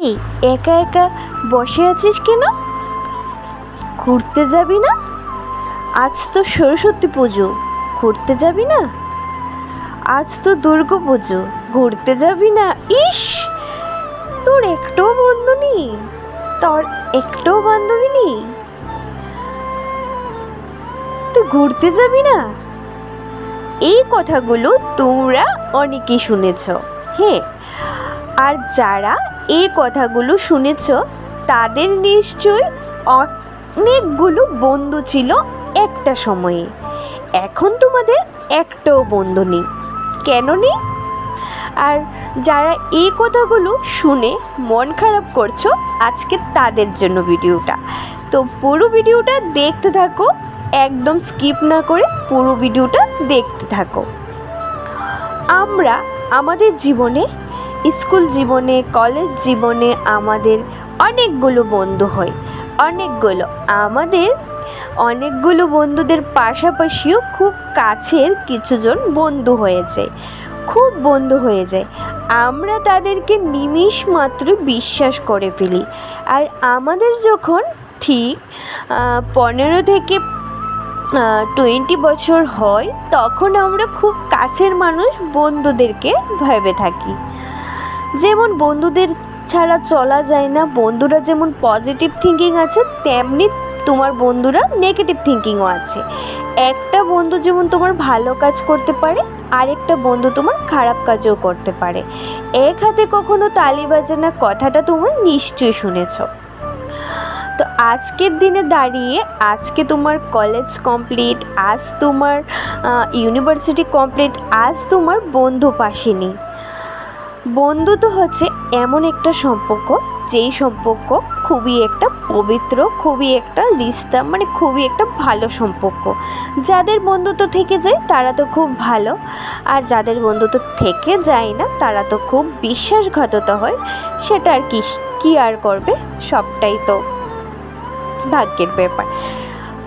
একা একা বসে আছিস কেন? ঘুরতে যাবি না? আজ তো সরস্বতী পুজো, ঘুরতে যাবি না? আজ তো দুর্গা পুজো, ঘুরতে যাবি না? ইস! তোর একটাও বন্ধু নেই, তোর একটাও বান্ধবী নেই। তুই ঘুরতে যাবি না? এই কথাগুলো তোমরা অনেকেই শুনেছ হ্যাঁ? আর যারা এই কথাগুলো শুনেছ? তাদের নিশ্চয়ই অনেকগুলো বন্ধু ছিল একটা সময়ে। এখন তোমাদের একটাও বন্ধু নেই। কেন নেই? আর যারা এই কথাগুলো শুনে মন খারাপ করছ, আজকে তাদের জন্য ভিডিওটা। তো পুরো ভিডিওটা দেখতে থাকো, একদম স্কিপ না করে পুরো ভিডিওটা দেখতে থাকো। আমরা আমাদের জীবনে স্কুল জীবনে, কলেজ জীবনে আমাদের অনেকগুলো বন্ধু হয়। অনেকগুলো, আমাদের অনেকগুলো বন্ধুদের পাশাপাশিও খুব কাছের কিছুজন বন্ধু হয়েছে। খুব বন্ধু হয়ে যায়। আমরা তাদেরকে নিমিষ মাত্র বিশ্বাস করে ফেলি। আর আমাদের যখন ঠিক পনেরো থেকে টোয়েন্টি বছর হয়, তখন আমরা খুব কাছের মানুষ বন্ধুদেরকে ভেবে থাকি। যেমন বন্ধুদের ছাড়া চলা যায় না, বন্ধুরা যেমন পজিটিভ থিঙ্কিং আছে, তেমনি তোমার বন্ধুরা নেগেটিভ থিঙ্কিংও আছে। একটা বন্ধু যেমন তোমার ভালো কাজ করতে পারে, আরেকটা বন্ধু তোমার খারাপ কাজও করতে পারে। এক হাতে কখনো তালি বাজে না, কথাটা তোমরা নিশ্চয়ই শুনেছ। তো আজকের দিনে দাঁড়িয়ে, আজকে তোমার কলেজ কমপ্লিট আজ তোমার ইউনিভার্সিটি কমপ্লিট আজ তোমার বন্ধু পাশে নেই। বন্ধু তো হচ্ছে এমন একটা সম্পর্ক, যেই সম্পর্ক খুবই একটা পবিত্র, খুবই একটা রিস্তা মানে খুবই একটা ভালো সম্পর্ক। যাদের বন্ধুত্ব থেকে যায়, তারা তো খুব ভালো। আর যাদের বন্ধুত্ব থেকে যায় না, তারা তো খুব বিশ্বাসঘাততা হয়। সেটা আর কি, কী আর করবে? সবটাই তো ভাগ্যের ব্যাপার।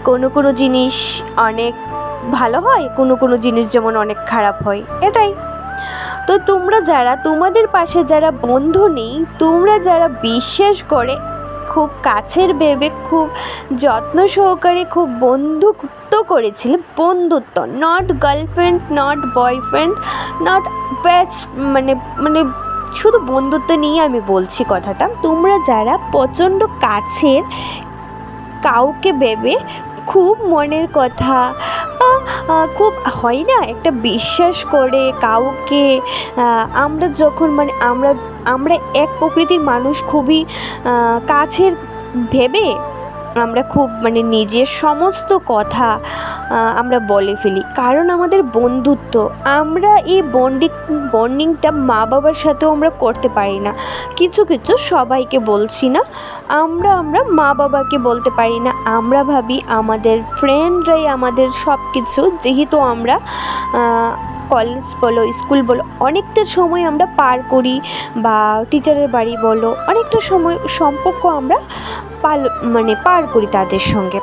কোনো কোনো জিনিস অনেক ভালো হয়, কোনো কোনো জিনিস যেমন অনেক খারাপ হয়, এটাই। তো তোমরা যারা, তোমাদের পাশে যারা বন্ধু নেই, তোমরা যারা বিশ্বাস করে, খুব কাছের ভেবে, খুব যত্ন সহকারে, খুব বন্ধুত্ব করেছিলে, বন্ধুত্ব not girlfriend not boyfriend not batch মানে মানে শুধু বন্ধুত্ব নিয়ে আমি বলছি কথাটা। তোমরা যারা প্রচণ্ড কাছের, কাউকে ভেবে খুব মনের কথা খুব হয় না? একটা বিশ্বাস করে কাউকে আমরা যখন মানে আমরা আমরা এক প্রকৃতির মানুষ খুবই কাছের ভেবে আমরা খুব মানে নিজের সমস্ত কথা আমরা বলে ফেলি। কারণ আমাদের বন্ধুত্ব, আমরা এই বন্ডিং বন্ডিংটা মা বাবার সাথেও আমরা করতে পারি না। কিছু কিছু সবাইকে বলছি না, আমরা আমরা মা বাবাকে বলতে পারি না। আমরা ভাবি আমাদের ফ্রেন্ডরাই আমাদের সব কিছু যেহেতু আমরা কলেজ বলো স্কুল বলো, অনেকটা সময় আমরা পার করি বা টিচারের বাড়ি বলো, অনেকটা সময়, সম্পর্ক আমরা পাল মানে পার করি তাদের সঙ্গে।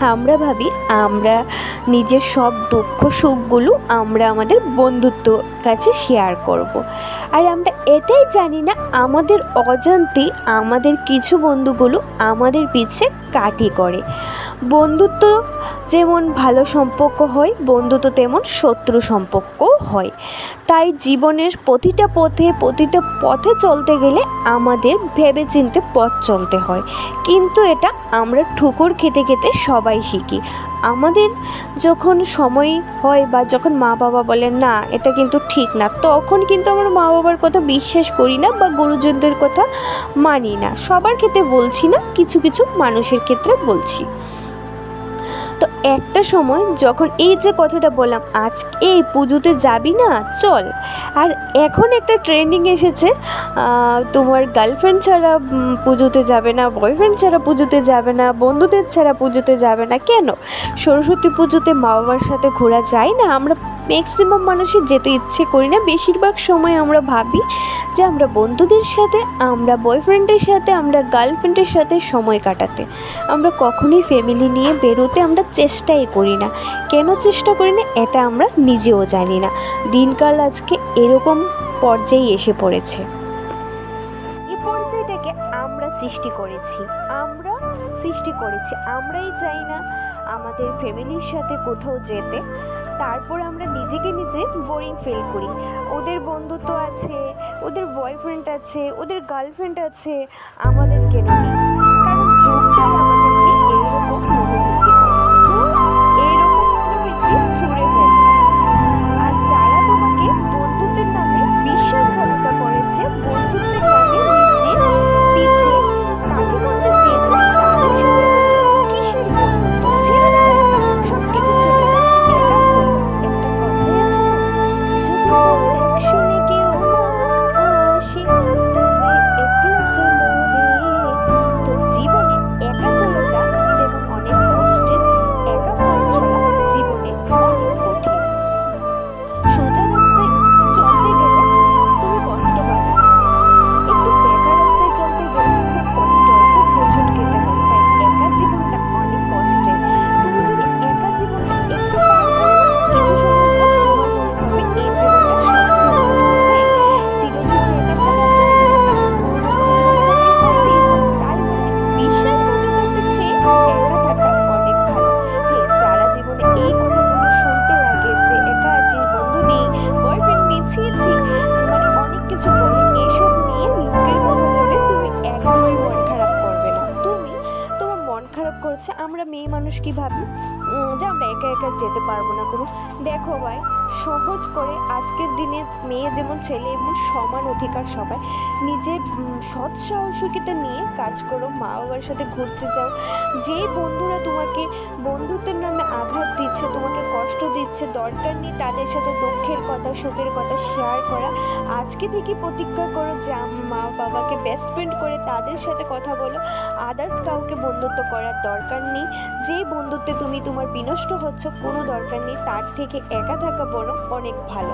আমরা ভাবি, আমরা নিজের সব দুঃখ সুখগুলো আমরা আমাদের বন্ধুত্ব কাছে শেয়ার করব। আর আমরা এটাই জানি না, আমাদের অজান্তে আমাদের কিছু বন্ধুগুলো আমাদের পিছে কাটি করে। বন্ধুত্ব যেমন ভালো সম্পর্ক হয়, বন্ধুত্ব তেমন শত্রু সম্পর্কও হয়। তাই জীবনের প্রতিটা পথে প্রতিটা পথে চলতে গেলে আমাদের ভেবে চিনতে পথ চলতে হয়। কিন্তু এটা আমরা ঠুকুর খেতে খেতে সবাই শিখি। আমাদের যখন সময় হয় বা যখন মা বাবা বলেন, না, এটা কিন্তু ঠিক না, তখন কিন্তু আমার মা বাবার কথা বিশ্বাস করি না বা গুরুজনদের কথা মানি না। সবার ক্ষেত্রে বলছি না, কিছু কিছু মানুষের ক্ষেত্রে বলছি। তো একটা সময় যখন এই যে কথাটা বললাম, আজ এই পুজোতে যাবি না? চল। আর এখন একটা ট্রেন্ডিং এসেছে তোমার গার্লফ্রেন্ড ছাড়া পুজোতে যাবে না বয়ফ্রেন্ড ছাড়া পুজোতে যাবে না, বন্ধুদের ছাড়া পুজোতে যাবে না, কেন? সরস্বতী পুজোতে মা বাবার সাথে ঘোরা যায় না? আমরা ম্যাক্সিমাম মানুষই যেতে ইচ্ছে করি না। বেশিরভাগ সময় আমরা ভাবি যে আমরা বন্ধুদের সাথে, আমরা বয়ফ্রেন্ডের সাথে, আমরা গার্লফ্রেন্ডের সাথে সময় কাটাতে। আমরা কখনোই ফ্যামিলি নিয়ে বেরোতে আমরা চেষ্টাই করি না। কেন চেষ্টা করি না? এটা আমরা নিজেও জানি না। দিনকাল আজকে এরকম পর্যায়ে এসে পড়েছে। এ পর্যায়ে বিষয়টাকে আমরা সৃষ্টি করেছি। আমরা সৃষ্টি করেছি। আমরাই চাই না আমাদের ফ্যামিলির সাথে কোথাও যেতে। তারপর আমরা নিজেকে নিজে বোরিং ফিল করি। ওদের বন্ধুত্ব আছে, ওদের বয়ফ্রেন্ড আছে, ওদের গার্লফ্রেন্ড আছে আমাদের কেন কারণ যোগটাই মন করছে, আমরা মেয়ে মানুষ কি ভাবি? যে আমরা একা একা যেতে পারব না কোনো। দেখো ভাই, সহজ করে আজকের দিনে মেয়ে যেমন ছেলে এবং সমান অধিকার সবাই। নিজের সৎ সাহসিকতা নিয়ে কাজ করো, মা বাবার সাথে ঘুরতে যাও। যে বন্ধুরা তোমাকে বন্ধুত্বের নামে আঘাত দিচ্ছে কষ্ট দিচ্ছে, দরকার নেই তাদের সাথে দুঃখের কথা, সুখের কথা শেয়ার করা। আজকে থেকে প্রতিজ্ঞা করো যে আম- মা বাবাকে বেস্ট ফ্রেন্ড করে তাদের সাথে কথা বলো। আদার্স কাউকে বন্ধুত্ব করার দরকার নেই। যে বন্ধুত্বে তুমি তোমার বিনষ্ট হচ্ছ, কোনো দরকার নেই। তার থেকে একা থাকা বরং অনেক ভালো।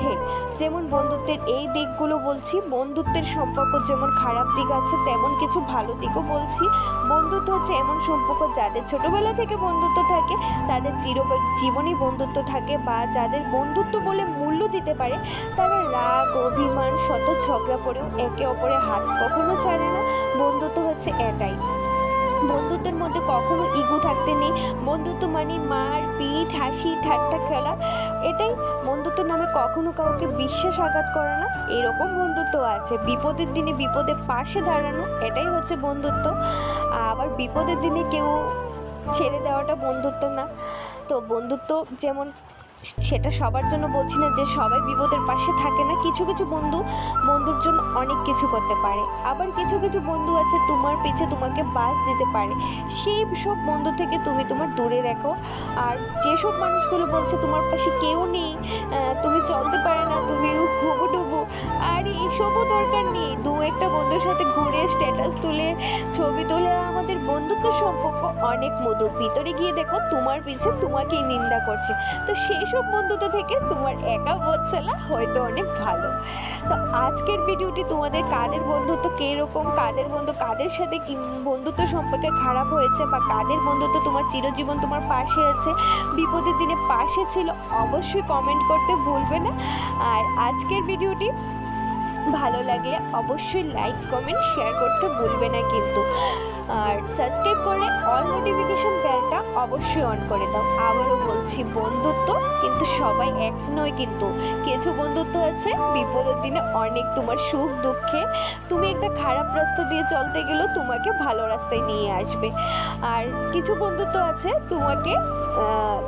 হ্যাঁ যেমন বন্ধুত্বের এই দিকগুলো বলছি, বন্ধুত্বের সম্পর্ক যেমন খারাপ দিক আছে, তেমন কিছু ভালো দিকও বলছি। বন্ধুত্ব হচ্ছে এমন সম্পর্ক যাদের ছোটবেলা থেকে বন্ধুত্ব থাকে, তাদের চির জীবনই বন্ধুত্ব থাকে বা যাদের বন্ধুত্ব বলে মূল্য দিতে পারে, তারা রাগ, অভিমান, শত ঝগড়া করেও একে অপরের হাত কখনো ছাড়ে না। বন্ধুত্ব হচ্ছে এটাই বন্ধুত্বের মধ্যে কখনো ইগো থাকতে নেই। বন্ধুত্ব মানে মার, পিঠ, হাসি, ঠাট্টা খেলা। এটাই বন্ধুত্ব নামে কখনো কাউকে বিশ্বাসঘাত করে না। এরকম বন্ধুত্ব আছে। বিপদের দিনে বিপদে পাশে দাঁড়ানো, এটাই হচ্ছে বন্ধুত্ব। আবার বিপদের দিনে কেউ ছেড়ে দেওয়াটা বন্ধুত্ব না। তো বন্ধুত্ব যেমন সেটা সবার জন্য বলছি না যে সবাই বিপদের পাশে থাকে না। কিছু কিছু বন্ধু বন্ধুর জন্য অনেক কিছু করতে পারে। আবার কিছু কিছু বন্ধু আছে তোমার পিছে তোমাকে বাস দিতে পারে। সেই সব বন্ধু থেকে তুমি তোমার দূরে রাখো। আর যেসব মানুষগুলো বলছে তোমার পাশে কেউ নেই তুমি চলতে পারে না তুমি হুবু ডুবু আর এইসবও দরকার নেই। দু একটা বন্ধুর সাথে ঘুরে স্ট্যাটাস তুলে ছবি তুলে। আমাদের বন্ধুত্ব সম্পর্ক অনেক মধুর। ভিতরে গিয়ে দেখো তোমার পিছে তোমাকেই নিন্দা করছে। তো সেই সব বন্ধুত্ব থেকে তোমার একা বোধ চলা হয়তো অনেক ভালো। তো আজকের ভিডিওটি তোমাদের কাদের বন্ধুত্ব কীরকম, কাদের বন্ধু কাদের সাথে কি বন্ধুত্ব সম্পর্কে খারাপ হয়েছে বা কাদের বন্ধুত্ব তোমার চিরজীবন তোমার পাশে আছে, বিপদের দিনে পাশে ছিল, অবশ্যই কমেন্ট করতে ভুলবে না। আর আজকের ভিডিওটি ভালো লাগলে অবশ্যই লাইক কমেন্ট শেয়ার করতে ভুলবে না কিন্তু। আর সাবস্ক্রাইব করে অল নোটিফিকেশন বেলটা অবশ্যই অন করে দাও। আবারও বলছি, বন্ধুত্ব কিন্তু সবাই এক নয় কিন্তু। কিছু বন্ধুত্ব আছে, বিপদের দিনে অনেক তোমার সুখ, দুঃখে। তুমি একটা খারাপ রাস্তা দিয়ে চলতে গেলেও তোমাকে ভালো রাস্তায় নিয়ে আসবে। আর কিছু বন্ধুত্ব আছে, তোমাকে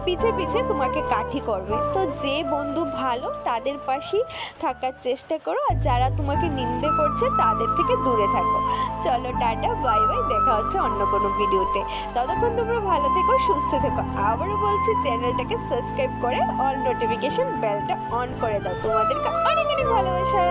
পিছে পিছে তোমাকে কাঠি করবে। তো যে বন্ধু ভালো, তাদের পাশেই থাকার চেষ্টা করো। আর যারা তোমাকে নিন্দে করছে, তাদের থেকে দূরে থাকো। চলো, টাটা, বাই বাই, দেখা হচ্ছে অন্য কোনো ভিডিওতে। ততক্ষণ তোমরা ভালো থেকো, সুস্থ থেকো। আবারও বলছি, চ্যানেলটাকে সাবস্ক্রাইব করে অল নোটিফিকেশন বেলটা অন করে দাও। তোমাদেরকে অনেক অনেক ভালোবাসা।